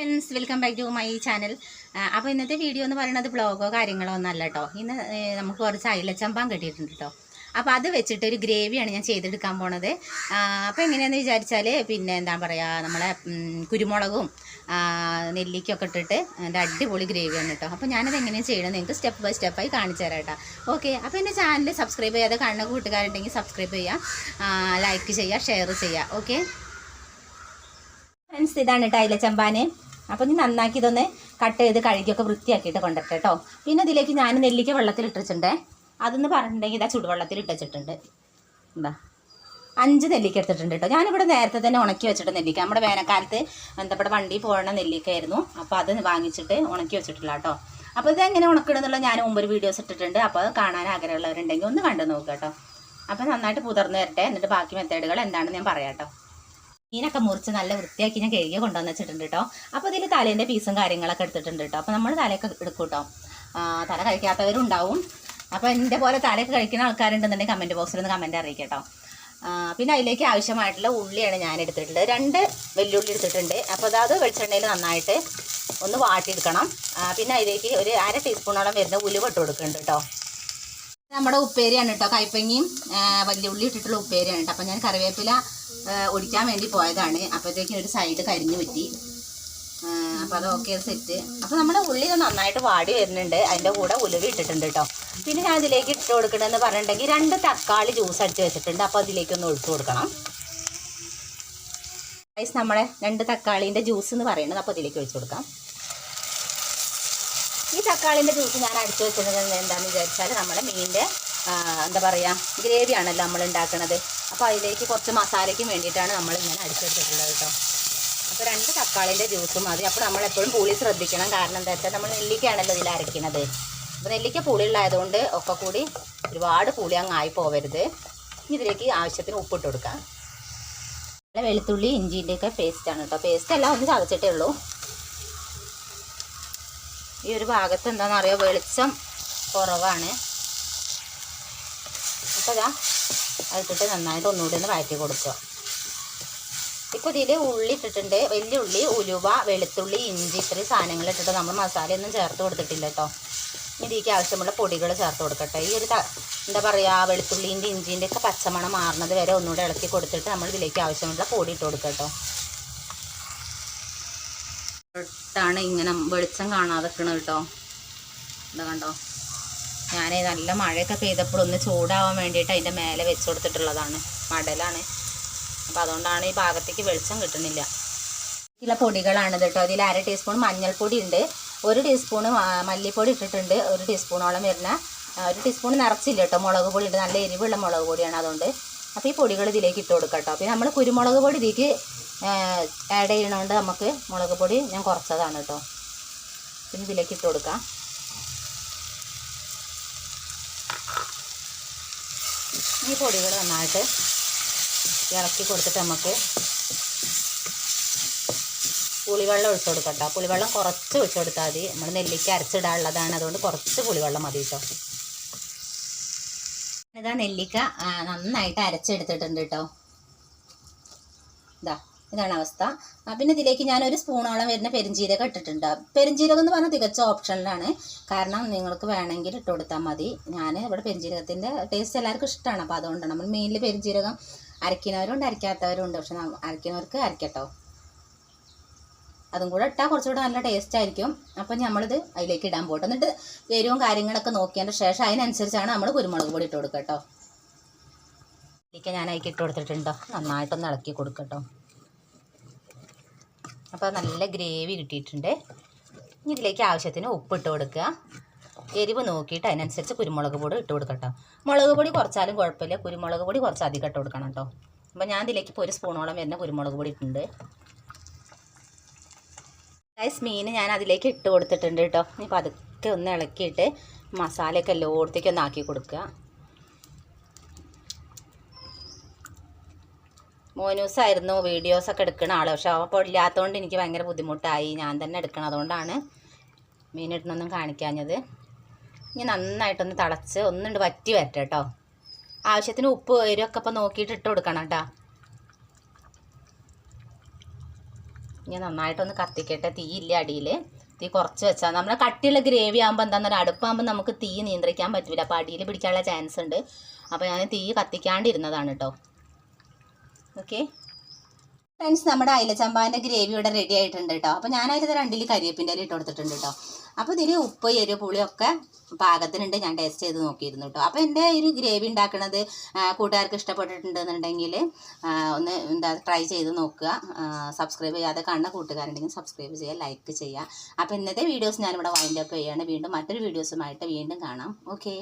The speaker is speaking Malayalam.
Friends welcome back to my channel അപ്പോൾ ഇന്നത്തെ വീഡിയോ എന്ന് പറയുന്നത് ബ്ലോഗോ കാര്യങ്ങളോ ഒന്നല്ല കേട്ടോ ഇന്ന് നമുക്ക് കുറച്ച് അയിലച്ചമ്പാൻ കിട്ടിയിട്ടുണ്ട് കേട്ടോ അപ്പോൾ അത് വെച്ചിട്ട് ഒരു ഗ്രേവിയാണ് ഞാൻ ചെയ്തെടുക്കാൻ പോണത്. അപ്പോൾ എങ്ങനെയാണെന്ന് വിചാരിച്ചാൽ പിന്നെ എന്താ പറയുക നമ്മളെ കുരുമുളകും നെല്ലിക്കൊക്കെ ഇട്ടിട്ട് എന്റെ അടിപൊളി ഗ്രേവിയാണ് കേട്ടോ അപ്പോൾ ഞാനത് എങ്ങനെയാണ് ചെയ്യണമെന്ന് നിങ്ങൾക്ക് സ്റ്റെപ്പ് ബൈ സ്റ്റെപ്പായി കാണിച്ചു തരാം കേട്ടോ ഓക്കെ അപ്പോൾ എന്റെ ചാനൽ സബ്സ്ക്രൈബ് ചെയ്യാതെ കാണുന്ന കൂട്ടുകാരുണ്ടെങ്കിൽ സബ്സ്ക്രൈബ് ചെയ്യുക ലൈക്ക് ചെയ്യുക ഷെയർ ചെയ്യുക ഓക്കെ ഫ്രണ്ട്സ് ഇതാണ് കേട്ടോ അയിലച്ചമ്പാന്. അപ്പോൾ നീ നന്നാക്കി ഇതൊന്ന് കട്ട് ചെയ്ത് കഴുകിയൊക്കെ വൃത്തിയാക്കിയിട്ട് കൊണ്ടുവരട്ടെ കേട്ടോ പിന്നെ ഇതിലേക്ക് ഞാൻ നെല്ലിക്ക വെള്ളത്തിൽ ഇട്ടിട്ടുണ്ട്. അതെന്ന് പറഞ്ഞിട്ടുണ്ടെങ്കിൽ ഇതാ ചുടുവെള്ളത്തിൽ ഇട്ടിട്ടുണ്ട് എന്താ അഞ്ച് നെല്ലിക്ക എടുത്തിട്ടുണ്ട് കേട്ടോ ഞാനിവിടെ നേരത്തെ തന്നെ ഉണക്കി വെച്ചിട്ട് നെല്ലിക്ക. നമ്മുടെ വേനൽക്കാലത്ത് ഇവിടെ വണ്ടി പോകണ നെല്ലിക്കയായിരുന്നു. അപ്പോൾ അത് വാങ്ങിച്ചിട്ട് ഉണക്കി വെച്ചിട്ടില്ല കേട്ടോ അപ്പോൾ ഇത് എങ്ങനെ ഉണക്കിടുന്നുള്ള ഞാൻ മുമ്പ് ഒരു വീഡിയോസ് ഇട്ടിട്ടുണ്ട്. അപ്പോൾ അത് കാണാൻ ആഗ്രഹമുള്ളവരുണ്ടെങ്കിൽ ഒന്ന് കണ്ടു നോക്കുക കേട്ടോ അപ്പോൾ നന്നായിട്ട് പുതർന്ന് വരട്ടെ. എന്നിട്ട് ബാക്കി മെത്തേഡുകൾ എന്താണെന്ന് ഞാൻ പറയാം കേട്ടോ മീനൊക്കെ മുറിച്ച് നല്ല വൃത്തിയാക്കി ഞാൻ കഴുകി കൊണ്ടുവന്ന് വെച്ചിട്ടുണ്ട് കേട്ടോ അപ്പോൾ ഇതിൽ തലേന്റെ പീസും കാര്യങ്ങളൊക്കെ എടുത്തിട്ടുണ്ട് കേട്ടോ അപ്പോൾ നമ്മൾ തലയൊക്കെ എടുക്കും കേട്ടോ തല കഴിക്കാത്തവരും ഉണ്ടാവും അപ്പോൾ എന്റെ പോലെ തലയൊക്കെ കഴിക്കുന്ന ആൾക്കാരുണ്ടെന്നുണ്ടെങ്കിൽ കമന്റ് ബോക്സിൽ ഒന്ന് കമന്റ് അറിയിക്കാം കേട്ടോ പിന്നെ അതിലേക്ക് ആവശ്യമായിട്ടുള്ള ഉള്ളിയാണ് ഞാൻ എടുത്തിട്ടുള്ളത്. രണ്ട് വെല്ലുള്ളി എടുത്തിട്ടുണ്ട്. അപ്പോൾ അതായത് വെളിച്ചെണ്ണയിൽ നന്നായിട്ട് ഒന്ന് വാട്ടിയെടുക്കണം. പിന്നെ അതിലേക്ക് ഒരു അര ടീസ്പൂണോളം വരുന്ന ഉലുവ ഇട്ട് കൊടുക്കുന്നുണ്ട് കേട്ടോ നമ്മുടെ ഉപ്പേരിയാണ് കേട്ടോ. കൈപ്പങ്ങിയും വലിയ ഉള്ളി ഇട്ടിട്ടുള്ള ഉപ്പേരിയാണ് കേട്ടോ. അപ്പം ഞാൻ കറിവേപ്പില ഒടിക്കാൻ വേണ്ടി പോയതാണ്. അപ്പോഴത്തേക്കും ഒരു സൈഡ് കരിഞ്ഞു പറ്റി. അപ്പം അത് ഓക്കെ സെറ്റ് അപ്പോൾ നമ്മുടെ ഉള്ളി നന്നായിട്ട് വാടി വരുന്നുണ്ട്. അതിന്റെ കൂടെ ഉലുവ ഇട്ടിട്ടുണ്ട് കേട്ടോ. പിന്നെ ഞാൻ അതിലേക്ക് ഇട്ട് കൊടുക്കണമെന്ന് പറഞ്ഞിട്ടുണ്ടെങ്കിൽ രണ്ട് തക്കാളി ജ്യൂസ് അടിച്ച് വെച്ചിട്ടുണ്ട്. അപ്പോൾ അതിലേക്കൊന്ന് ഒഴിച്ചു കൊടുക്കണം. നമ്മളെ രണ്ട് തക്കാളീന്റെ ജ്യൂസ് എന്ന് പറയുന്നത് അപ്പോൾ അതിലേക്ക് ഒഴിച്ചു കൊടുക്കാം. ഈ തക്കാളിന്റെ ജ്യൂസ് ഞാൻ അടിച്ചു വെച്ചിരുന്നത് എന്താണെന്ന് വിചാരിച്ചാൽ നമ്മുടെ മീനിന്റെ എന്താ പറയുക ഗ്രേവിയാണല്ലോ നമ്മൾ ഉണ്ടാക്കുന്നത് അപ്പോൾ അതിലേക്ക് കുറച്ച് മസാലയ്ക്കും വേണ്ടിയിട്ടാണ് നമ്മൾ ഇങ്ങനെ അടിച്ചെടുത്തിട്ടുള്ളത് കേട്ടോ. അപ്പോൾ രണ്ട് തക്കാളിന്റെ ജ്യൂസും മതി. അപ്പോൾ നമ്മൾ എപ്പോഴും പുളി ശ്രദ്ധിക്കണം. കാരണം എന്താ വെച്ചാൽ നമ്മൾ നെല്ലിക്കയാണല്ലോ ഇതിൽ അരയ്ക്കുന്നത് അപ്പോൾ നെല്ലിക്ക പുളിയുള്ളതായതുകൊണ്ട് ഒക്കെ കൂടി ഒരുപാട് പുളി അങ്ങ് ആയി പോവരുത്. ഇതിലേക്ക് ആവശ്യത്തിന് ഉപ്പിട്ട് കൊടുക്കാം. വെളുത്തുള്ളി ഇഞ്ചിന്റെയൊക്കെ പേസ്റ്റാണ് കേട്ടോ. പേസ്റ്റ് എല്ലാം ഒന്ന് ചതച്ചിട്ടേ ഉള്ളൂ. ഈ ഒരു ഭാഗത്ത് എന്താണെന്ന് അറിയോ? വെളിച്ചം കുറവാണ്. അപ്പോൾ ഇതാ അതിട്ടിട്ട് നന്നായിട്ട് ഒന്നുകൂടി ഒന്ന് വഴറ്റി കൊടുക്കുക. ഇപ്പോൾ ഇതിൽ ഉള്ളി ഇട്ടിട്ടുണ്ട്. വലിയ ഉള്ളി ഉലുവ വെളുത്തുള്ളി ഇഞ്ചി ഇത്രയും സാധനങ്ങൾ ഇട്ടിട്ട് നമ്മൾ മസാലയൊന്നും ചേർത്ത് കൊടുത്തിട്ടില്ല കേട്ടോ. ഇതിലേക്ക് ആവശ്യമുള്ള പൊടികൾ ചേർത്ത് കൊടുക്കട്ടെ. ഈ ഒരു എന്താ പറയുക വെളുത്തുള്ളീന്റെ ഇഞ്ചിന്റെ ഒക്കെ പച്ചമണം മാറുന്നത് വരെ ഒന്നുകൂടെ ഇളക്കി കൊടുത്തിട്ട് നമ്മൾ ഇതിലേക്ക് ആവശ്യമുള്ള പൊടി ഇട്ട് കൊടുക്കട്ടോ കേട്ടോ. ഇട്ടാണ് ഇങ്ങനെ വെളിച്ചം കാണാതെ നിൽക്കണത് കേട്ടോ. എന്താ കണ്ടോ? ഞാൻ നല്ല മഴയൊക്കെ പെയ്തപ്പോൾ ഒന്ന് ചൂടാവാൻ വേണ്ടിയിട്ട് അതിന്റെ മേലെ വെച്ച് കൊടുത്തിട്ടുള്ളതാണ്. മടലാണ്. അപ്പോൾ അതുകൊണ്ടാണ് ഈ ഭാഗത്തേക്ക് വെളിച്ചം കിട്ടുന്നില്ല. ചില പൊടികളാണ് കേട്ടോ. അതിൽ അര ടീസ്പൂൺ മഞ്ഞൾപ്പൊടി ഉണ്ട്. ഒരു ടീസ്പൂൺ മല്ലിപ്പൊടി ഇട്ടിട്ടുണ്ട്. ഒരു ടീസ്പൂണോളം വരുന്ന ഒരു ടീസ്പൂൺ നിറച്ചില്ല കേട്ടോ. മുളക് പൊടി ഉണ്ട് നല്ല എരിവുള്ള മുളക് പൊടിയാണ് അതുകൊണ്ട്. അപ്പോൾ ഈ പൊടികൾ ഇതിലേക്ക് ഇട്ട് കൊടുക്കാം കേട്ടോ. അപ്പോൾ നമ്മൾ കുരുമുളക് പൊടി ഇതിലേക്ക് ആഡ് ചെയ്യണോണ്ട് നമുക്ക് മുളക് പൊടി ഞാൻ കുറച്ചതാണ് കേട്ടോ. പിന്നെ ഇതിലേക്ക് ഇട്ട് കൊടുക്കാം. ഈ പൊടികൾ നന്നായിട്ട് ഇളക്കി കൊടുത്തിട്ട് നമുക്ക് പുളിവെള്ളം ഒഴിച്ചു കൊടുക്കാം കേട്ടോ. പുളിവെള്ളം കുറച്ച് ഒഴിച്ചു കൊടുത്താൽ മതി. നമ്മൾ നെല്ലിക്ക അരച്ചിടാനുള്ളതാണ്. അതുകൊണ്ട് കുറച്ച് പുളിവെള്ളം മതി കേട്ടോ. ഇതാ നെല്ലിക്ക നന്നായിട്ട് അരച്ചെടുത്തിട്ടുണ്ട് കേട്ടോ. ഇതാ. ഇതാണ് അവസ്ഥ. പിന്നെ ഇതിലേക്ക് ഞാൻ ഒരു സ്പൂണോളം വരുന്ന പെരിഞ്ചീരകം ഇട്ടിട്ടുണ്ട്. പെരിഞ്ചീരകം എന്ന് പറഞ്ഞാൽ തികച്ച ഓപ്ഷനിലാണ് കാരണം നിങ്ങൾക്ക് വേണമെങ്കിൽ ഇട്ട് കൊടുത്താൽ മതി. ഞാൻ ഇവിടെ പെരിഞ്ചീരകത്തിന്റെ ടേസ്റ്റ് എല്ലാവർക്കും ഇഷ്ടമാണ്. അപ്പോൾ അതുകൊണ്ടാണ് നമ്മൾ മെയിനിൽ പെരിഞ്ചീരകം അരയ്ക്കുന്നവരുണ്ട് അരയ്ക്കാത്തവരുണ്ട്. പക്ഷെ അരയ്ക്കുന്നവർക്ക് അരയ്ക്കട്ടോ. അതും കൂടെ ഇട്ടാൽ കുറച്ചുകൂടെ നല്ല ടേസ്റ്റ് ആയിരിക്കും. അപ്പം നമ്മളിത് അതിലേക്ക് ഇടാൻ പോട്ടെ. എന്നിട്ട് എരിവും കാര്യങ്ങളൊക്കെ നോക്കിയതിന്റെ ശേഷം അതിനനുസരിച്ചാണ് നമ്മൾ കുരുമുളക് പൊടി ഇട്ട് കൊടുക്കട്ടോ കേട്ടോ. ഇതിലേക്ക് ഞാൻ അതിലേക്ക് ഇട്ട് കൊടുത്തിട്ടുണ്ടോ. നന്നായിട്ടൊന്ന് ഇളക്കി കൊടുക്കട്ടോ അപ്പോൾ നല്ല ഗ്രേവി കിട്ടിയിട്ടുണ്ട്. ഇനി ഇതിലേക്ക് ആവശ്യത്തിന് ഉപ്പ് ഇട്ട് കൊടുക്കുക. എരിവ് നോക്കിയിട്ട് അതിനനുസരിച്ച് കുരുമുളക് പൊടി ഇട്ട് കൊടുക്കട്ടോ മുളക് പൊടി കുറച്ചാലും കുഴപ്പമില്ല. കുരുമുളക് പൊടി കുറച്ച് അധികം ഇട്ട് കൊടുക്കണം കേട്ടോ. അപ്പോൾ ഞാൻ ഇതിലേക്ക് ഇപ്പോൾ ഒരു സ്പൂണോളം വരുന്ന കുരുമുളക് പൊടി ഇട്ടിട്ടുണ്ട്. ഗൈസ് മീൻ ഞാൻ അതിലേക്ക് ഇട്ട് കൊടുത്തിട്ടുണ്ട് കേട്ടോ. ഇനി പതുക്കെ ഒന്ന് ഇളക്കിയിട്ട് മസാലയൊക്കെ എല്ലായിടത്തേക്ക് ഒന്ന് കൊടുക്കുക. മോനൂസായിരുന്നു വീഡിയോസൊക്കെ എടുക്കുന്ന ആൾ പക്ഷെ അപ്പോൾ ഇല്ലാത്തതുകൊണ്ട് എനിക്ക് ഭയങ്കര ബുദ്ധിമുട്ടായി. ഞാൻ തന്നെ എടുക്കണം അതുകൊണ്ടാണ് മീൻ ഇടണമൊന്നും കാണിക്കാഞ്ഞത്. ഇനി നന്നായിട്ടൊന്ന് തിളച്ച് ഒന്നുണ്ട് വറ്റി വരട്ടെ കേട്ടോ. ആവശ്യത്തിന് ഉപ്പ് എരിവൊക്കെ അപ്പം നോക്കിയിട്ട് ഇട്ട് കൊടുക്കണം കേട്ടോ. ഇനി നന്നായിട്ടൊന്ന് കത്തിക്കട്ടെ. തീയില്ല അടിയിൽ തീ കുറച്ച് വെച്ചാൽ നമ്മൾ കട്ടിയുള്ള ഗ്രേവി ആകുമ്പോൾ എന്താണെന്ന് പറയുക അടുപ്പാകുമ്പോൾ നമുക്ക് തീ നിയന്ത്രിക്കാൻ പറ്റില്ല അപ്പോൾ അടിയിൽ പിടിക്കാനുള്ള ചാൻസ് ഉണ്ട്. അപ്പോൾ ഞാൻ തീ കത്തിക്കാണ്ടിരുന്നതാണ് കേട്ടോ. ഓക്കെ ഫ്രണ്ട്സ് നമ്മുടെ അയിലച്ചമ്പാന്റെ ഗ്രേവി ഇവിടെ റെഡി ആയിട്ടുണ്ട് കേട്ടോ അപ്പോൾ ഞാനതിൽ രണ്ടിൽ കരിയേപ്പിന്റെ ഇല ഇട്ട് കൊടുത്തിട്ടുണ്ട് കേട്ടോ അപ്പോൾ ഇതിൽ ഉപ്പ് എരിവ് പുളിയൊക്കെ പാകത്തിനുണ്ട്. ഞാൻ ടേസ്റ്റ് ചെയ്ത് നോക്കിയിരുന്നു കേട്ടോ അപ്പോൾ എന്റെ ഒരു ഗ്രേവി ഉണ്ടാക്കുന്നത് കൂട്ടുകാർക്ക് ഇഷ്ടപ്പെട്ടിട്ടുണ്ടെന്നുണ്ടെങ്കിൽ ഒന്ന് എന്താ ട്രൈ ചെയ്ത് നോക്കുക. സബ്സ്ക്രൈബ് ചെയ്യാതെ കാണുന്ന കൂട്ടുകാരുണ്ടെങ്കിൽ സബ്സ്ക്രൈബ് ചെയ്യുക ലൈക്ക് ചെയ്യുക. അപ്പോൾ ഇന്നത്തെ വീഡിയോസ് ഞാനിവിടെ വൈൻഡപ്പ് ചെയ്യുകയാണ് വീണ്ടും മറ്റൊരു വീഡിയോസുമായിട്ട് വീണ്ടും കാണാം. ഓക്കെ